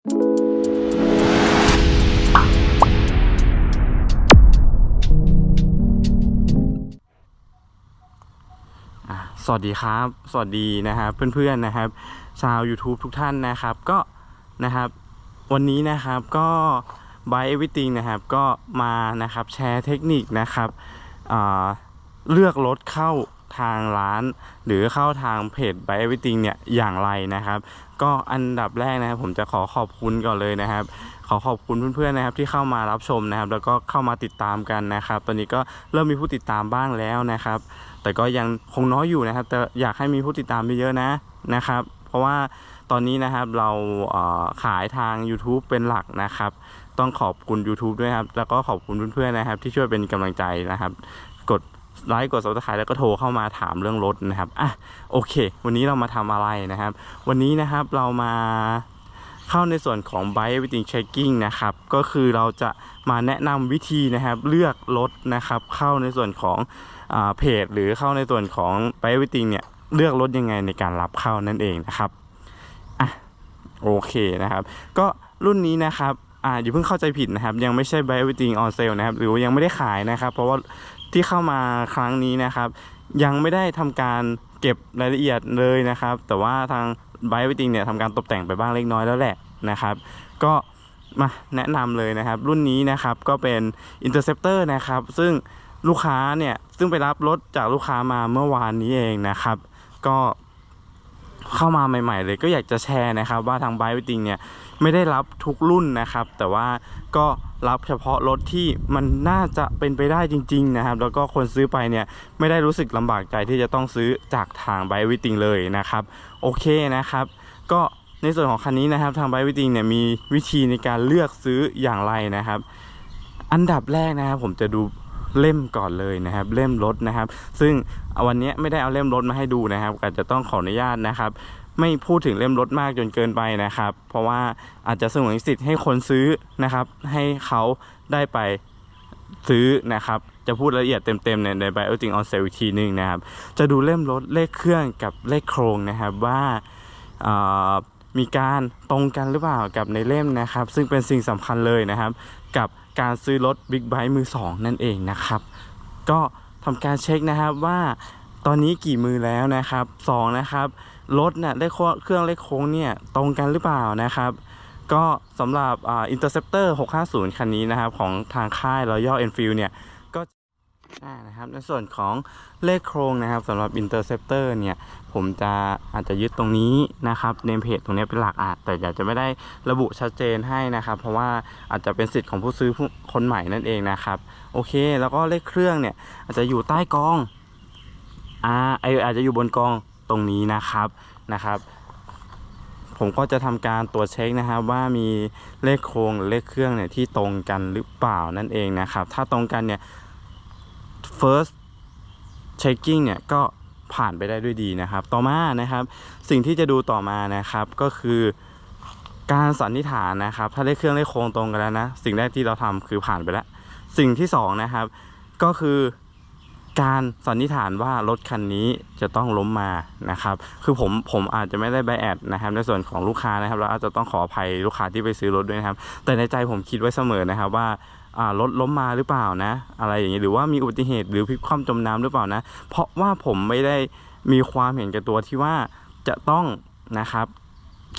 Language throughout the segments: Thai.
สวัสดีครับ สวัสดีนะครับเพื่อนๆนะครับ ชาว YouTube ทุกท่านนะครับก็นะครับ วันนี้นะครับก็ by everything นะครับก็มานะครับแชร์เทคนิคนะครับเลือกรถเข้า ทางร้าน หรือเข้าทางเพจ by everything เนี่ยอย่างไรนะครับ ก็อันดับแรกนะครับ ผมจะขอขอบคุณก่อนเลยนะครับ ขอขอบคุณเพื่อนๆนะครับ ที่เข้ามารับชมนะครับ แล้วก็เข้ามาติดตามกันนะครับ ตอนนี้ก็เริ่มมีผู้ติดตามบ้างแล้วนะครับ แต่ก็ยังคงน้อยอยู่นะครับ แต่อยากให้มีผู้ติดตามเยอะๆนะนะครับ เพราะว่าตอนนี้นะครับเราขายทาง YouTube เป็นหลักนะครับ ต้องขอบคุณ YouTube ด้วยครับ แล้วก็ขอบคุณเพื่อนๆนะครับ ที่ช่วยเป็นกำลังใจนะครับ กด ไลค์กด subscribe แล้วก็โทรเข้ามาถามเรื่องรถนะครับอะโอเค วันนี้เรามาทำอะไรนะครับ วันนี้นะครับเรามาเข้าในส่วนของ Buy Everything Checking นะครับ ก็คือเราจะมาแนะนำวิธีนะครับเลือกรถนะครับ เข้าในส่วนของอ่าเพจ หรือเข้าในส่วนของ Buy Everything เนี่ยเลือกรถยังไงในการรับเข้านั่นเองนะครับอะโอเคนะครับ ก็รุ่นนี้นะครับอ่าอย่าเพิ่งเข้าใจผิดนะครับ ยังไม่ใช่ Buy Everything on sale นะครับ หรือยังไม่ได้ขายนะครับ เพราะว่า ที่เข้ามาครั้งนี้นะครับ ยังไม่ได้ทำการเก็บรายละเอียดเลยนะครับ แต่ว่าทาง Buy Everything เนี่ยทำการตกแต่งไปบ้างเล็กน้อยแล้วแหละนะครับ ก็มาแนะนำเลยนะครับ รุ่นนี้นะครับก็เป็น Interceptor นะครับ ซึ่งลูกค้าเนี่ย ซึ่งไปรับรถจากลูกค้ามาเมื่อวานนี้เองนะครับ ก็เข้ามาใหม่ ๆ เลยก็อยากจะแชร์นะครับ ว่าทาง Buy Everything เนี่ย ไม่ได้รับทุกรุ่นนะครับ แต่ว่าก็ รับเฉพาะรถที่มันน่าจะเป็นไปได้จริง ๆ นะครับ แล้วก็คนซื้อไปเนี่ยไม่ได้รู้สึกลำบากใจที่จะต้องซื้อจากทาง Buy Everything เลยนะครับ โอเคนะครับ ก็ในส่วนของคันนี้นะครับทาง Buy Everything เนี่ยมีวิธีในการเลือกซื้ออย่างไรนะครับ อันดับแรกนะครับผมจะดูเล่มก่อนเลยนะครับ เล่มรถนะครับ ซึ่งวันนี้ไม่ได้เอาเล่มรถมาให้ดูนะครับอาจจะต้องขออนุญาตนะครับ ไม่พูดถึงเล่มรถมากจนเกินไปนะครับ เพราะว่าอาจจะสงวนสิทธิ์ให้คนซื้อนะครับ ให้เขาได้ไปซื้อนะครับ จะพูดละเอียดเต็มๆในใน Bio t i n g on sale อีกทีหนึงนะครับ จะดูเล่มรถเลขเครื่องกับเลขโครงนะครับว่าามีการตรงกันหรือเปล่ากับในเล่มนะครับ ซึ่งเป็นสิ่งสำคัญเลยนะครับ กับการซื้อรถบิ๊กไบค์มือสองนั่นเองนะครับ ก็ทำการเช็คนะครับว่าตอนนี้กี่มือแล้วนะครับสองนะครับ รถเนี่ยเลขเครื่องเลขโค้งเนี่ยตรงกันหรือเปล่านะครับ ก็สำหรับอ่า Interceptor 650 คันนี้นะครับ ของทางค่าย Royal Enfield เนี่ยก็นะครับในส่วนของเลขโครงนะครับสำหรับ Interceptor เนี่ย ผมจะอาจจะยึดตรงนี้นะครับเนมเพจตรงนี้เป็นหลักอาจแต่อยากจะไม่ได้ระบุชัดเจนให้นะครับ เพราะว่าอาจจะเป็นสิทธิ์ของผู้ซื้อคนใหม่นั่นเองนะครับ โอเค แล้วก็เลขเครื่องเนี่ย อาจจะอยู่ใต้กองอ่าไออาจจะอยู่บนกอง ตรงนี้นะครับนะครับ ผมก็จะทำการตรวจเช็คนะครับว่ามีเลขโครงหรือเลขเครื่องเนี่ยที่ตรงกันหรือเปล่านั่นเองนะครับ ถ้าตรงกันเนี่ย first checking เนี่ยก็ผ่านไปได้ด้วยดีนะครับ ต่อมานะครับ สิ่งที่จะดูต่อมานะครับก็คือการสันนิษฐานนะครับ ถ้าเลขเครื่องเลขโครงตรงกันแล้วนะ สิ่งแรกที่เราทำคือผ่านไปแล้ว สิ่งที่สองนะครับก็คือ การสันนิษฐานว่ารถคันนี้จะต้องล้มมานะครับ คือผมผมอาจจะไม่ได้ใบแอดนะครับในส่วนของลูกค้านะครับเราอาจจะต้องขออภัยลูกค้าที่ไปซื้อรถด้วยนะครับ แต่ในใจผมคิดไว้เสมอนะครับว่ารถล้มมาหรือเปล่านะ อะไรอย่างนี้หรือว่ามีอุบัติเหตุหรือพลิกคว่ำจมน้ำหรือเปล่านะ เพราะว่าผมไม่ได้มีความเห็นแก่ตัวที่ว่าจะต้องนะครับ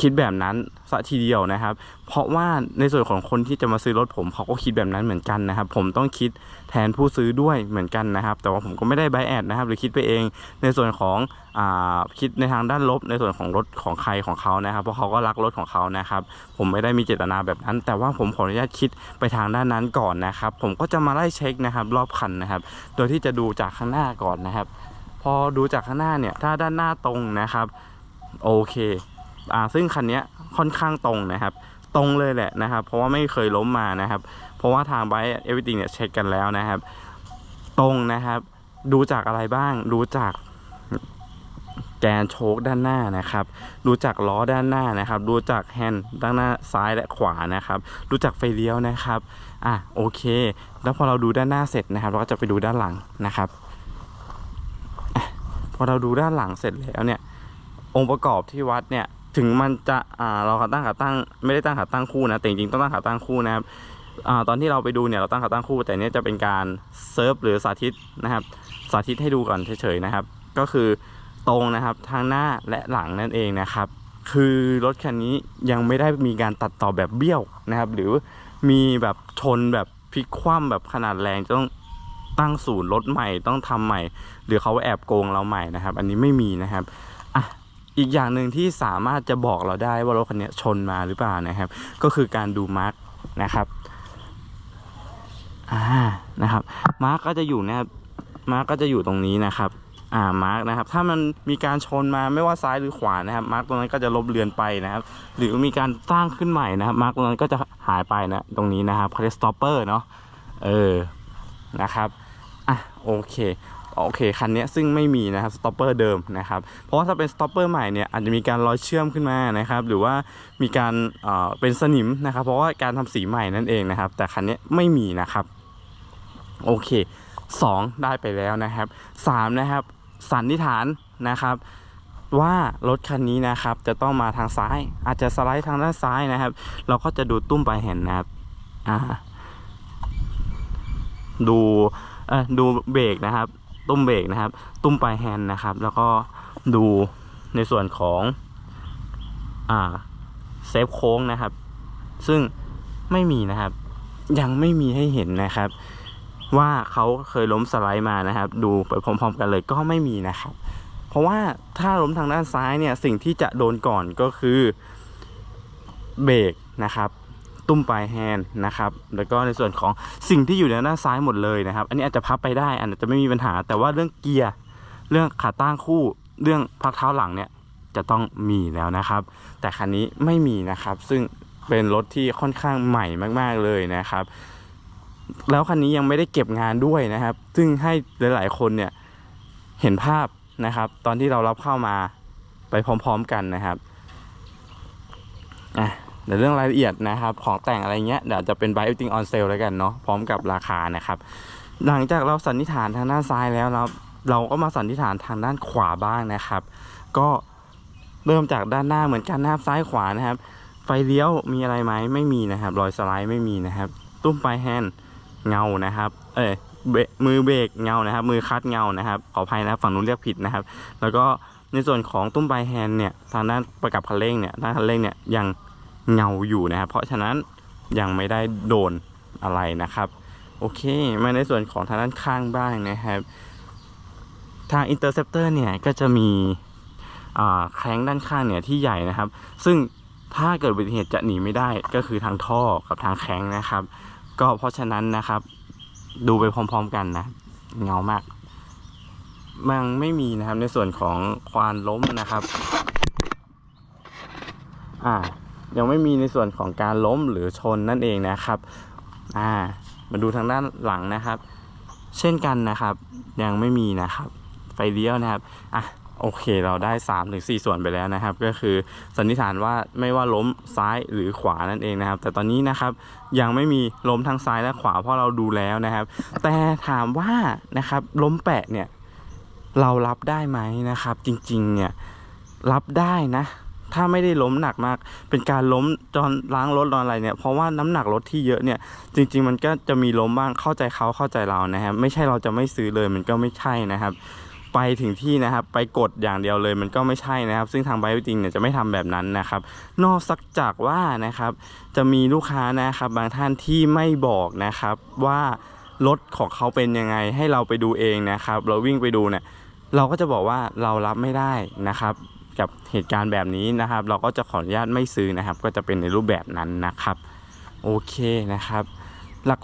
คิดแบบนั้นซะทีเดียวนะครับ เพราะว่าในส่วนของคนที่จะมาซื้อรถผมเขาก็คิดแบบนั้นเหมือนกันนะครับ ผมต้องคิดแทนผู้ซื้อด้วยเหมือนกันนะครับ แต่ว่าผมก็ไม่ได้ไบแอดนะครับ หรือคิดไปเองในส่วนของอคิดในทางด้านลบ ในส่วนของรถของใครของเขานะครับ เพราะเขาก็รักรถของเขานะครับ ผมไม่ได้มีเจตนาแบบนั้น แต่ว่าผมขออนุญาตคิดไปทางด้านนั้นก่อนนะครับ ผมก็จะมาไล่เช็คนะครับ รอบคันนะครับ โดยที่จะดูจากข้างหน้าก่อนนะครับ พอดูจากข้างหน้าเนี่ยถ้าด้านหน้าตรงนะครับโอเค อ่าซึ่งคันนี้ค่อนข้างตรงนะครับ ตรงเลยแหละนะครับ เพราะว่าไม่เคยล้มมานะครับ เพราะว่าทางไบเอวิติงเนี่ยเช็คกันแล้วนะครับ ตรงนะครับ ดูจากอะไรบ้าง ดูจากแกนโชคด้านหน้านะครับ ดูจากล้อด้านหน้านะครับ ดูจากแฮนด์ด้านหน้าซ้ายและขวานะครับ ดูจากไฟเลี้ยวนะครับ อะโอเค แล้วพอเราดูด้านหน้าเสร็จนะครับ เราก็จะไปดูด้านหลังนะครับอพอเราดูด้านหลังเสร็จแล้วเนี่ย องค์ประกอบที่วัดเนี่ย ถึงมันจะอ่าเราตั้งขาตั้งไม่ได้ตั้งขาตั้งคู่นะแต่จริงๆต้องตั้งขาตั้งคู่นะครับอ่าตอนที่เราไปดูเนี่ยเราตั้งขาตั้งคู่ แต่เนี้ยจะเป็นการเซิร์ฟหรือสาธิตนะครับ สาธิตให้ดูก่อนเฉยๆนะครับ ก็คือตรงนะครับทางหน้าและหลังนั่นเองนะครับ คือรถคันนี้ยังไม่ได้มีการตัดต่อแบบเบี้ยวนะครับ หรือมีแบบชนแบบพลิกคว่ำแบบขนาดแรงจะต้องตั้งศูนย์รถใหม่ต้องทำใหม่ หรือเขาแอบโกงเราใหม่นะครับ อันนี้ไม่มีนะครับ อีกอย่างหนึ่งที่สามารถจะบอกเราได้ว่ารถคันนี้ชนมาหรือเปล่านะครับ ก็คือการดูมาร์กนะครับอ่านะครับ มาร์กก็จะอยู่นะครับมาร์กก็จะอยู่ตรงนี้นะครับอ่ามาร์กนะครับ ถ้ามันมีการชนมาไม่ว่าซ้ายหรือขวานะครับ มาร์กตรงนั้นก็จะลบเลือนไปนะครับ หรือมีการสร้างขึ้นใหม่นะครับ มาร์กตรงนั้นก็จะหายไปนะ ตรงนี้นะครับเขาเรียกสต็อปเปอร์เนาะ เออ นะครับ อะโอเคโอเคคันนี้ซึ่งไม่มีนะครับสต็อปเปอร์เดิมนะครับเพราะว่าถ้าเป็นสต็อปเปอร์ใหม่เนี่ยอาจจะมีการรอยเชื่อมขึ้นมานะครับหรือว่ามีการเอ่อเป็นสนิมนะครับ เพราะว่าการทำสีใหม่นั่นเองนะครับ แต่คันนี้ไม่มีนะครับโอเค 2 ได้ไปแล้วนะครับ 3 นะครับสันนิษฐานนะครับ ว่ารถคันนี้นะครับ จะต้องมาทางซ้าย อาจจะสไลด์ทางด้านซ้ายนะครับ เราก็จะดูตุ้มปลายแหนนะครับดูออดูเบรกนะครับ ตุ้มเบรกนะครับ ตุ้มปลายแฮนด์นะครับ แล้วก็ดูในส่วนของอ่าเซฟโค้งนะครับ ซึ่งไม่มีนะครับ ยังไม่มีให้เห็นนะครับ ว่าเขาเคยล้มสไลด์มานะครับ ดูไปพร้อม ๆ กันเลยก็ไม่มีนะครับ เพราะว่าถ้าล้มทางด้านซ้ายเนี่ยสิ่งที่จะโดนก่อนก็คือเบรกนะครับ ตุ้มปลายแฮนด์นะครับแล้วก็ในส่วนของสิ่งที่อยู่ในด้านซ้ายหมดเลยนะครับ อันนี้อาจจะพับไปได้อาจจะไม่มีปัญหา แต่ว่าเรื่องเกียร์เรื่องขาตั้งคู่เรื่องพักเท้าหลังเนี่ยจะต้องมีแล้วนะครับ แต่คันนี้ไม่มีนะครับ ซึ่งเป็นรถที่ค่อนข้างใหม่มากๆเลยนะครับ แล้วคันนี้ยังไม่ได้เก็บงานด้วยนะครับ ซึ่งให้หลาย ๆ คนเนี่ยเห็นภาพนะครับ ตอนที่เรารับเข้ามาไปพร้อม ๆ กันนะครับอะ เดี๋ยวเรื่องรายละเอียดนะครับ ของแต่งอะไรเงี้ยเดี๋ยวจะเป็น buy everything on sale แล้วกันเนาะพร้อมกับราคานะครับ หลังจากเราสันนิษฐานทางด้านซ้ายแล้วเราเราก็มาสันนิษฐานทางด้านขวาบ้างนะครับ ก็เริ่มจากด้านหน้าเหมือนกันนะครับซ้ายขวานะครับ ไฟเลี้ยวมีอะไรไหมไม่มีนะครับ รอยสไลด์ไม่มีนะครับ ตุ้มปลายแฮนด์เงานะครับ เอ้ยเบรมือเบรกเงานะครับ มือคัดเงานะครับ ขออภัยนะครับฝั่งนู้นเรียกผิดนะครับ แล้วก็ในส่วนของตุ้มปลายแฮนด์เนี่ยทางด้านประกับคันเร่งเนี่ยด้านคันเร่งเนี่ยยัง เงาอยู่นะครับ เพราะฉะนั้นยังไม่ได้โดนอะไรนะครับ โอเค มาในส่วนของทางด้านข้างบ้างนะครับ ทาง Interceptor เนี่ยก็จะมีอ่าแข้งด้านข้างเนี่ยที่ใหญ่นะครับ ซึ่งถ้าเกิดอุบัติเหตุจะหนีไม่ได้ก็คือทางท่อกับทางแข้งนะครับ ก็เพราะฉะนั้นนะครับ ดูไปพร้อมๆกันนะ เงามากมันไม่มีนะครับในส่วนของควานล้มนะครับ อ่า ยังไม่มีในส่วนของการล้มหรือชนนั่นเองนะครับอ่ามาดูทางด้านหลังนะครับ เช่นกันนะครับ ยังไม่มีนะครับ ไฟเลี้ยวนะครับอะโอเคเราได้3ถึง4ส่วนไปแล้วนะครับ ก็คือสันนิษฐานว่าไม่ว่าล้มซ้ายหรือขวานั่นเองนะครับ แต่ตอนนี้นะครับยังไม่มีล้มทั้งซ้ายและขวาเพราะเราดูแล้วนะครับ แต่ถามว่านะครับล้มแปะเนี่ยเรารับได้ไหมนะครับ จริงๆเนี่ยรับได้นะ ถ้าไม่ได้ล้มหนักมาก เป็นการล้มตอนล้างรถตอนอะไรเนี่ย เพราะว่าน้ำหนักรถที่เยอะเนี่ย จริง ๆ มันก็จะมีล้มบ้าง เข้าใจเขาเข้าใจเรานะครับ ไม่ใช่เราจะไม่ซื้อเลยมันก็ไม่ใช่นะครับ ไปถึงที่นะครับ ไปกดอย่างเดียวเลยมันก็ไม่ใช่นะครับ ซึ่งทางไบค์จริงเนี่ยจะไม่ทำแบบนั้นนะครับ นอกจากว่านะครับ จะมีลูกค้านะครับ บางท่านที่ไม่บอกนะครับว่ารถของเขาเป็นยังไงให้เราไปดูเองนะครับ เราวิ่งไปดูเนี่ยเราก็จะบอกว่าเรารับไม่ได้นะครับ กับเหตุการณ์แบบนี้นะครับ เราก็จะขออนุญาตไม่ซื้อนะครับ ก็จะเป็นในรูปแบบนั้นนะครับ โอเคนะครับ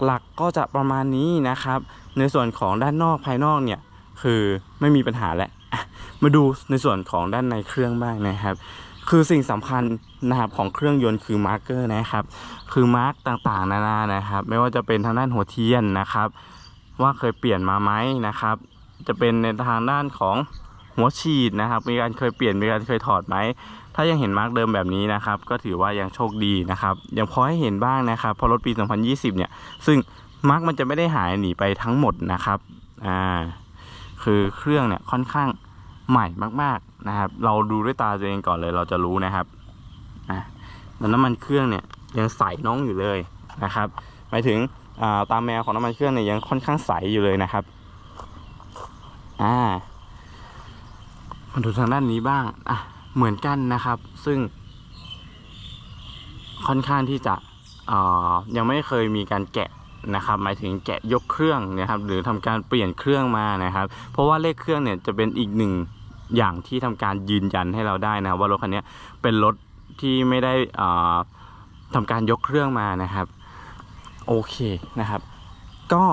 หลักๆก็จะประมาณนี้นะครับ ในส่วนของด้านนอกภายนอกเนี่ยคือไม่มีปัญหาแล้วอะมาดูในส่วนของด้านในเครื่องบ้างนะครับ คือสิ่งสำคัญนะครับของเครื่องยนต์คือมาร์กเกอร์นะครับ คือมาร์กต่างๆ นานานะครับ ไม่ว่าจะเป็นทางด้านหัวเทียนนะครับ ว่าเคยเปลี่ยนมาไหมนะครับ จะเป็นในทางด้านของ หัวฉีดนะครับ มีการเคยเปลี่ยน มีการเคยถอดไหม ถ้ายังเห็นมาร์กเดิมแบบนี้นะครับ ก็ถือว่ายังโชคดีนะครับ ยังพอให้เห็นบ้างนะครับ พอรถปี 2020 เนี่ย ซึ่งมาร์กมันจะไม่ได้หายหนีไปทั้งหมดนะครับ อ่า คือเครื่องเนี่ยค่อนข้างใหม่มากๆนะครับ เราดูด้วยตาตัวเองก่อนเลย เราจะรู้นะครับ อะแล้วน้ำมันเครื่องเนี่ยยังใสน้องอยู่เลยนะครับ หมายถึงอ่าตามแมวของน้ำมันเครื่องเนี่ยยังค่อนข้างใสอยู่เลยนะครับ อ่า มาดูทางด้านนี้บ้างอะเหมือนกันนะครับ ซึ่ง ค่อนข้างที่จะเอ่อยังไม่เคยมีการแกะนะครับหมายถึงแกะยกเครื่องนะครับ หรือทำการเปลี่ยนเครื่องมานะครับ เพราะว่าเลขเครื่องเนี่ยจะเป็นอีกหนึ่งอย่างที่ทำการยืนยันให้เราได้นะว่ารถคันนี้เป็นรถที่ไม่ได้เอ่อทำการยกเครื่องมานะครับ โอเคนะครับ ก็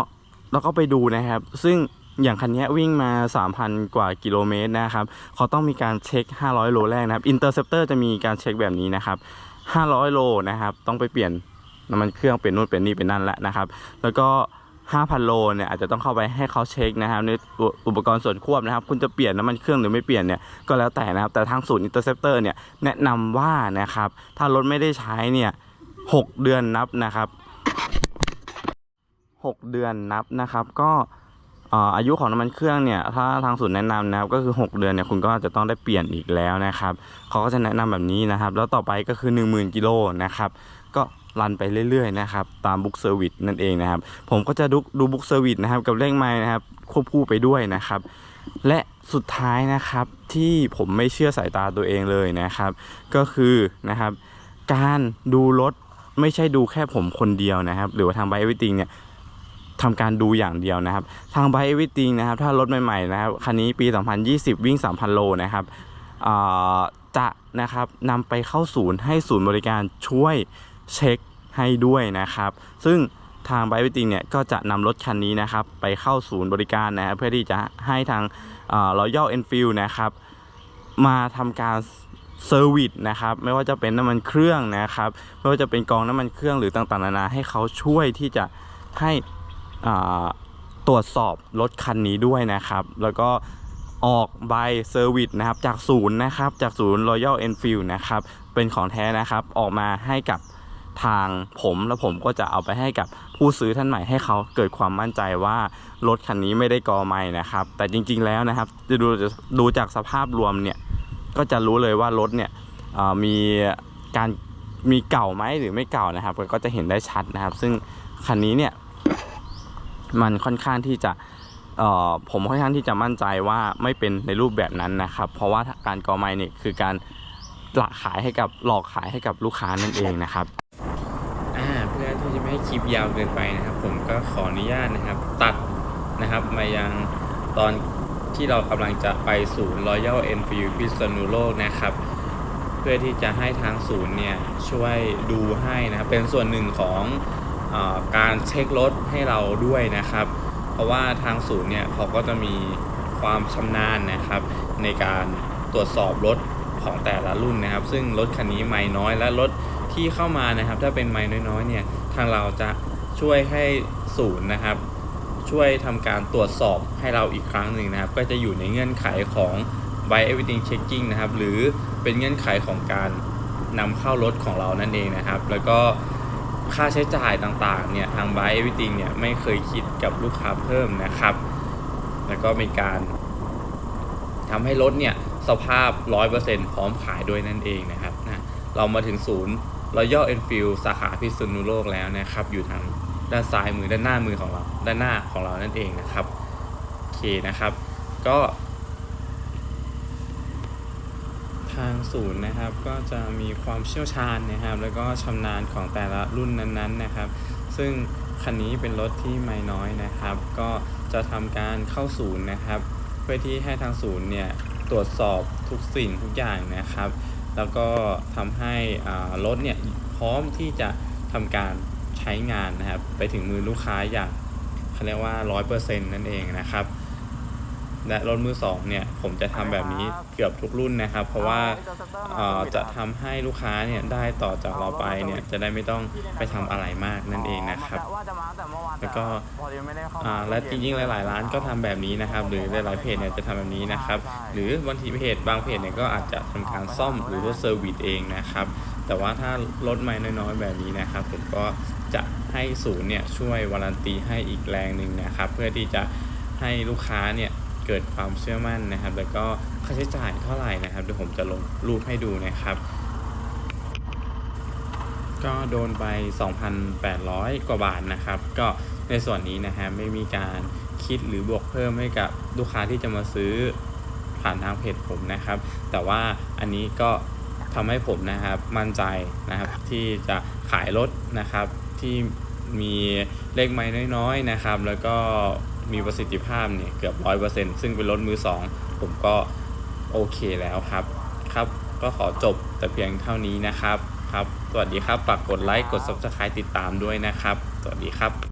เราก็ไปดูนะครับ ซึ่ง อย่างคันนี้วิ่งมา 3,000 กว่ากิโลเมตรนะครับเขาต้องมีการเช็ค 500 โลแรกนะครับ Interceptor จะมีการเช็คแบบนี้นะครับ 500 โลนะครับ ต้องไปเปลี่ยนน้ำมันเครื่องเป็นนู่นเป็นนี่เป็นนั่นแหละนะครับ แล้วก็ 5,000 โลเนี่ยอาจจะต้องเข้าไปให้เขาเช็คนะครับในอุปกรณ์ส่วนควบนะครับ คุณจะเปลี่ยนน้ำมันเครื่องหรือไม่เปลี่ยนเนี่ยก็แล้วแต่นะครับแต่ทางศูนย์ Interceptor เนี่ยแนะนำว่านะครับถ้ารถไม่ได้ใช้เนี่ย6เดือนนับนะครับ 6 เดือนนับนะครับก็ อายุของน้ำมันเครื่องเนี่ยถ้าทางศูนย์แนะนำนะครับก็คือ 6 เดือนเนี่ยคุณก็จะต้องได้เปลี่ยนอีกแล้วนะครับเขาก็จะแนะนำแบบนี้นะครับ แล้วต่อไปก็คือ 10,000กิโลนะครับก็รันไปเรื่อยๆนะครับตามบุ๊กเซอร์วิสนั่นเองนะครับ ผมก็จะดูดูบุ๊กเซอร์วิสนะครับกับเลขไม้นะครับควบคู่ไปด้วยนะครับ และสุดท้ายนะครับที่ผมไม่เชื่อสายตาตัวเองเลยนะครับ ก็คือนะครับ การดูรถไม่ใช่ดูแค่ผมคนเดียวนะครับ หรือว่าทางไบเอวิติงเนี่ย ทำการดูอย่างเดียวนะครับ ทางไบเอวิติงนะครับ ถ้ารถใหม่ๆนะครับ คันนี้ปี 2020 วิ่ง 3,000 โลนะครับจะนะครับนำไปเข้าศูนย์ให้ศูนย์บริการช่วยเช็คให้ด้วยนะครับ ซึ่งทางไบเอวิติงเนี่ยก็จะนำรถคันนี้นะครับ ไปเข้าศูนย์บริการนะครับเพื่อที่จะให้ทางรอยัลเอ็นฟิลนะครับ มาทำการเซอร์วิสนะครับไม่ว่าจะเป็นน้ำมันเครื่องนะครับ ไม่ว่าจะเป็นกองน้ำมันเครื่องหรือต่างๆนานาให้เขาช่วยที่จะให้ ตรวจสอบรถคันนี้ด้วยนะครับ แล้วก็ออกใบเซอร์วิสนะครับจากศูนย์นะครับจากศูนย์ Royal Enfield นะครับเป็นของแท้นะครับออกมาให้กับทางผมแล้วผมก็จะเอาไปให้กับผู้ซื้อท่านใหม่ให้เขาเกิดความมั่นใจว่ารถคันนี้ไม่ได้กอไม่นะครับ แต่จริงๆแล้วนะครับจะดูดูจากสภาพรวมเนี่ยก็จะรู้เลยว่ารถเนี่ยมีการมีเก่าไหมหรือไม่เก่านะครับ ก็จะเห็นได้ชัดนะครับ ซึ่งคันนี้เนี่ย มันค่อนข้างที่จะผมค่อนข้างที่จะมั่นใจว่าไม่เป็นในรูปแบบนั้นนะครับ เพราะว่าการกอไม้เนี่ยคือการหละขายให้กับหลอกขายให้กับลูกค้านั่นเองนะครับอ่าเพื่อที่จะไม่ให้คลิปยาวเกินไปนะครับ ผมก็ขออนุญาตนะครับ ตัดนะครับมายังตอนที่เรากำลังจะไปศูนย์ Royal Enfield พิษณุโลกนะครับ เพื่อที่จะให้ทางศูนย์เนี่ยช่วยดูให้นะครับเป็นส่วนหนึ่งของ การเช็ครถให้เราด้วยนะครับ เพราะว่าทางศูนย์เนี่ยเขาก็จะมีความชำนาญนะครับ ในการตรวจสอบรถของแต่ละรุ่นนะครับ ซึ่งรถคันนี้ไม่น้อยและรถที่เข้ามานะครับ ถ้าเป็นไม่น้อยๆเนี่ยทางเราจะช่วยให้ศูนย์นะครับ ช่วยทำการตรวจสอบให้เราอีกครั้งหนึ่งนะครับ ก็จะอยู่ในเงื่อนไขของ Buy Everything Checking นะครับ หรือเป็นเงื่อนไขของการนำเข้ารถของเรานั่นเองนะครับ แล้วก็ ค่าใช้จ่ายต่างๆเนี่ยทาง Buy Everything เนี่ยไม่เคยคิดกับลูกค้าเพิ่มนะครับ แล้วก็มีการทำให้รถเนี่ยสภาพ 100%พร้อมขายด้วยนั่นเองนะครับนะเรามาถึงศูนย์ Royal Enfield สาขาพิษณุโลกแล้วนะครับ อยู่ทางด้านซ้ายมือด้านหน้ามือของเรา ด้านหน้าของเรานั่นเองนะครับ โอเคนะครับ ก็ ทางศูนย์นะครับ ก็จะมีความเชี่ยวชาญนะครับ แล้วก็ชำนาญของแต่ละรุ่นนั้นๆนะครับ ซึ่งคันนี้เป็นรถที่ไม่น้อยนะครับ ก็จะทำการเข้าศูนย์นะครับ เพื่อที่ให้ทางศูนย์เนี่ยตรวจสอบทุกสิ่งทุกอย่างนะครับ แล้วก็ทำให้รถเนี่ยพร้อมที่จะทำการใช้งานนะครับ ไปถึงมือลูกค้าอย่างเขาเรียกว่า 100%นั่นเองนะครับ และรถมือสองเนี่ยผมจะทำแบบนี้เกือบทุกรุ่นนะครับ เพราะว่าเอ่อจะทำให้ลูกค้าเนี่ยได้ต่อจากเราไปเนี่ยจะได้ไม่ต้องไปทำอะไรมากนั่นเองนะครับว่าจะมาแต่เมื่อวานแล้วก็พอดีไม่ได้เข้าอ่าและจริงๆ หลาย ๆ ร้านก็ทำแบบนี้นะครับ หรือหลายๆเพจเนี่ยจะทำแบบนี้นะครับ หรือบางทีเพจบางเพจเนี่ยก็อาจจะทำการซ่อมหรือว่าเซอร์วิสเองนะครับแต่ว่าถ้ารถไม่น้อยๆแบบนี้นะครับผมก็จะให้ศูนย์เนี่ยช่วยวารันตีให้อีกแรงหนึ่งนะครับ เพื่อที่จะให้ลูกค้าเนี่ย เกิดความเชื่อมั่นนะครับ แล้วก็ค่าใช้จ่ายเท่าไหร่นะครับเดี๋ยวผมจะลงรูปให้ดูนะครับก็โดนไป 2,800 กว่าบาทนะครับ ก็ในส่วนนี้นะฮะไม่มีการคิดหรือบวกเพิ่มให้กับลูกค้าที่จะมาซื้อผ่านทางเพจผมนะครับ แต่ว่าอันนี้ก็ทำให้ผมนะครับมั่นใจนะครับที่จะขายรถนะครับที่มีเลขไม้น้อยๆนะครับ แล้วก็ มีประสิทธิภาพเนี่ยเกือบร้อยเปอร์เซ็นต์ซึ่งเป็นรถมือสองผมก็โอเคแล้วครับครับ ก็ขอจบแต่เพียงเท่านี้นะครับครับ สวัสดีครับฝากกดไลค์กด subscribe ติดตามด้วยนะครับ สวัสดีครับ